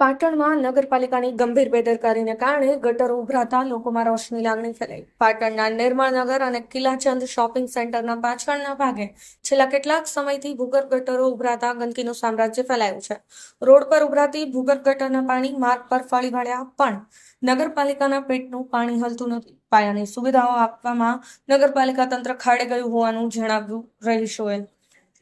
પાટણમાં નગરપાલિકાની ગંભીર બેદરકારીને કારણે ગટરો ઉભરાતા લોકોમાં રોષની લાગણી ફેલાઈ. પાટણના નિર્મળનગર અને કિલ્લાચંદ શોપિંગ સેન્ટરના પાછળના ભાગે છેલ્લા કેટલાક સમયથી ભૂગર્ભ ગટરો ઉભરાતા ગંદકીનું સામ્રાજ્ય ફેલાયું છે. રોડ પર ઉભરાતી ભૂગર્ભ ગટરના પાણી માર્ગ પર ફળી વળ્યા, પણ નગરપાલિકાના પેટનું પાણી હલતું નથી. પાયાની સુવિધાઓ આપવામાં નગરપાલિકા તંત્ર ખાડે ગયું હોવાનું જણાવ્યું રહીશોએ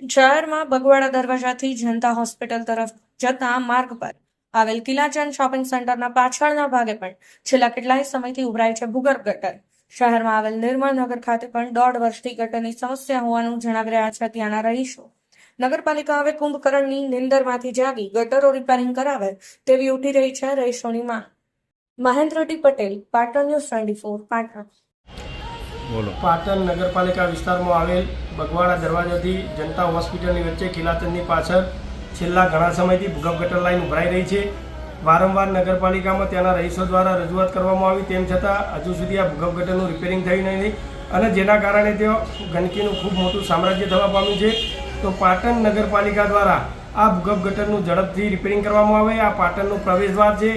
શહેરમાં બગવાડા દરવાજાથી જનતા હોસ્પિટલ તરફ જતા માર્ગ પર આવેલ કિલાચંદ શોપિંગ સેન્ટરના પાછળના ભાગે પણ છેલ્લા કેટલાય સમયથી ઉભરાય છે ભૂગર્ભ ગટર. શહેરમાં આવેલ નિર્મળનગર ખાતે પણ દોઢ વર્ષથી ગટરની સમસ્યા હોવાનું જણાવી રહ્યા છે ત્યાંના રહીશો. નગરપાલિકા હવે કુંભકરણની નિંદરમાંથી જાગી ગટરો રિપેરિંગ કરાવે તેવી ઉઠી રહી છે રહીશોની માંગ. Mahendra T Patel Patan news twenty four Patan. બોલો. પાટણ નગરપાલિકા વિસ્તારમાં આવેલ બગવાડા દરવાજાથી જનતા હોસ્પિટલની વચ્ચે કિલાચંદની પાછળ છેલ્લા ઘણા સમયથી ભૂગર્ભ ગટર લાઈન ઉભરાઈ રહી છે. વારંવાર નગરપાલિકામાં ત્યાંના રહીશો દ્વારા રજૂઆત કરવામાં આવી, તેમ છતાં હજુ સુધી આ ભૂગર્ભ ગટરનું રિપેરિંગ થયું નહીં અને જેના કારણે તેઓ ગંદકીનું ખૂબ મોટું સામ્રાજ્ય થવા પામ્યું છે. તો પાટણ નગરપાલિકા દ્વારા આ ભૂગર્ભ ગટરનું ઝડપથી રિપેરિંગ કરવામાં આવે. આ પાટણનું પ્રવેશદ્વાર છે.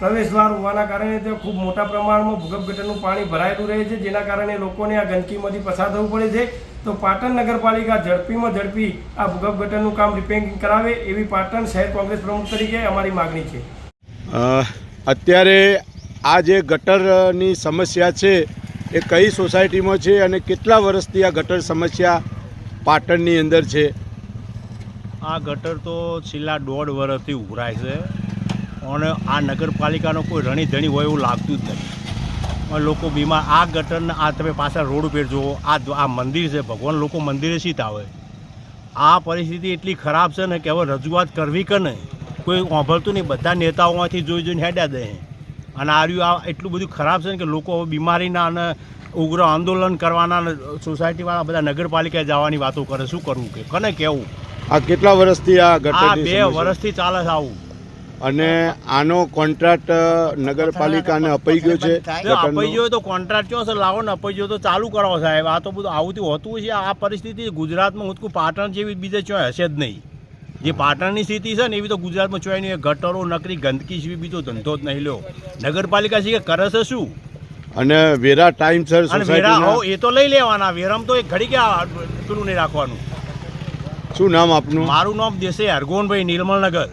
પ્રવેશદ્વાર હોવાના કારણે તે ખૂબ મોટા પ્રમાણમાં ભૂગર્ભ ગટરનું પાણી ભરાયેલું રહે છે. જેના કારણે લોકોને આ ગંદકીમાંથી પસાર થવું પડે છે. તો પાટણ નગરપાલિકા ઝડપીમાં ઝડપી આ ભૂગર્ભ ગટરનું કામ રિપેરિંગ કરાવે એવી પાટણ શહેર કોંગ્રેસ પ્રમુખ તરીકે અમારી માગણી છે. અત્યારે આ જે ગટરની સમસ્યા છે એ કઈ સોસાયટીમાં છે અને કેટલા વર્ષથી આ ગટર સમસ્યા પાટણની અંદર છે? આ ગટર તો છેલ્લા દોઢ વર્ષથી ઉભરાય છે અને આ નગરપાલિકાનો કોઈ રણીધણી હોય એવું લાગતું જ નથી. લોકો બીમાર. આ ગટરને આ તમે પાછા રોડ ઉપર જુઓ આ આ મંદિર છે ભગવાન લોકો મંદિરે સીત આવે આ પરિસ્થિતિ એટલી ખરાબ છે ને કે હવે રજૂઆત કરવી કે નહીં કોઈ સાંભળતું નહીં. બધા નેતાઓમાંથી જોઈ જોઈને હેડ્યા દે. અને આ રહ્યું આ એટલું બધું ખરાબ છે ને કે લોકો હવે બીમારીના અને ઉગ્ર આંદોલન કરવાના સોસાયટીવાળા બધા નગરપાલિકાએ જવાની વાતો કરે. શું કરવું કે? કને કહેવું? આ કેટલા વર્ષથી આ આ બે વર્ષથી ચાલે છે આવું. અને આનો કોન્ટ્રાક્ટ નગરપાલિકાને અપાઈ ગયો છે. અપાઈ ગયો તો કોન્ટ્રાક્ટ કયો છે લાવો ને અપાઈ ગયો તો ચાલુ કરાવો સાહેબ. આ તો બધું આવું હોતું છે આ પરિસ્થિતિ ગુજરાતમાં હું પાટણ જેવી બીજે ચોય હશે જ નહીં. જે પાટણની સ્થિતિ છે ને એવી તો ગુજરાતમાં ચોય નહીં. ગટરો નકરી ગંદકી સિવાય બીજો ધંધો જ નહીં લ્યો. નગરપાલિકા શીખે કરે છે શું? અને વેરા ટાઈમસર અને વેરા હો એ તો લઈ લેવાના. વેરામ તો એક ઘડી કે પેલું નહીં રાખવાનું. શું નામ આપનું? મારું નામ દેશે હરગોનભાઈ નિર્મલનગર.